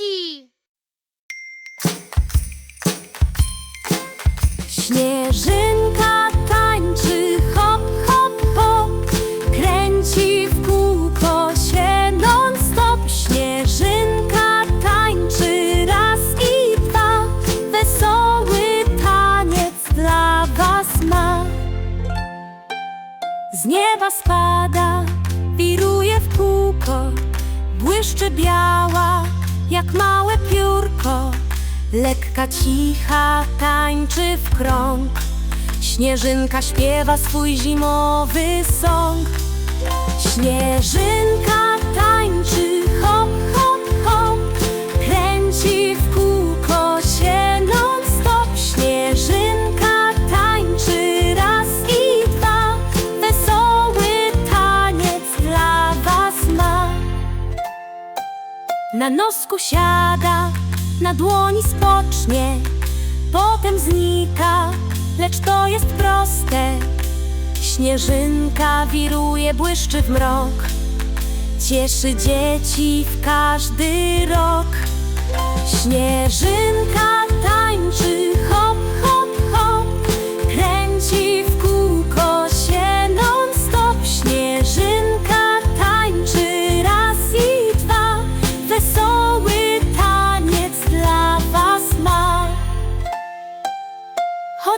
Piąteczki! Śnieżynka tańczy hop, hop, hop. Kręci w kółko się non stop Śnieżynka tańczy raz i dwa. Wesoły taniec dla was ma. Z nieba spada, wiruje w kółko Błyszczy biała, jak małe piórko. Lekka, cicha, tańczy w krąg. Śnieżynka śpiewa swój zimowy song. Śnieżynka tańczy na nosku siada, na dłoni spocznie, potem znika, lecz to jest proste. Śnieżynka wiruje, błyszczy w mrok, cieszy dzieci w każdy rok. Śnieżynka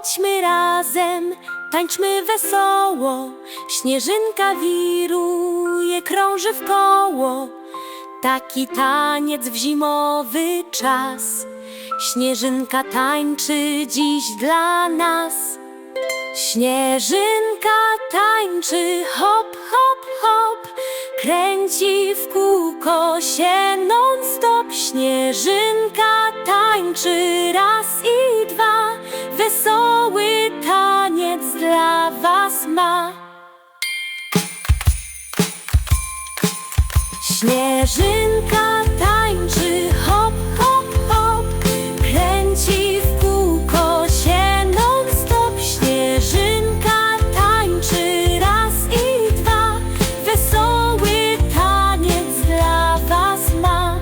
Chodźmy razem, tańczmy wesoło, śnieżynka wiruje, krąży w koło. Taki taniec w zimowy czas. Śnieżynka tańczy dziś dla nas. Śnieżynka tańczy hop, hop, hop. Kręci w kółko się non stop. Śnieżynka tańczy raz i dwa. Śnieżynka tańczy hop, hop, hop Kręci w kółko się non stop Śnieżynka tańczy raz i dwa Wesoły taniec dla was ma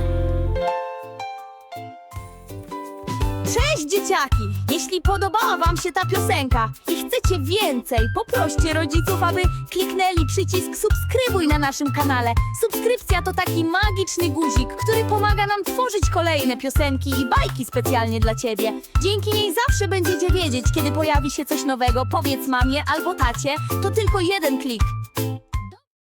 Cześć dzieciaki! Jeśli podobała Wam się ta piosenka i chcecie więcej, poproście rodziców, aby kliknęli przycisk subskrybuj na naszym kanale. Subskrypcja to taki magiczny guzik, który pomaga nam tworzyć kolejne piosenki i bajki specjalnie dla Ciebie. Dzięki niej zawsze będziecie wiedzieć, kiedy pojawi się coś nowego. Powiedz mamie albo tacie, to tylko jeden klik.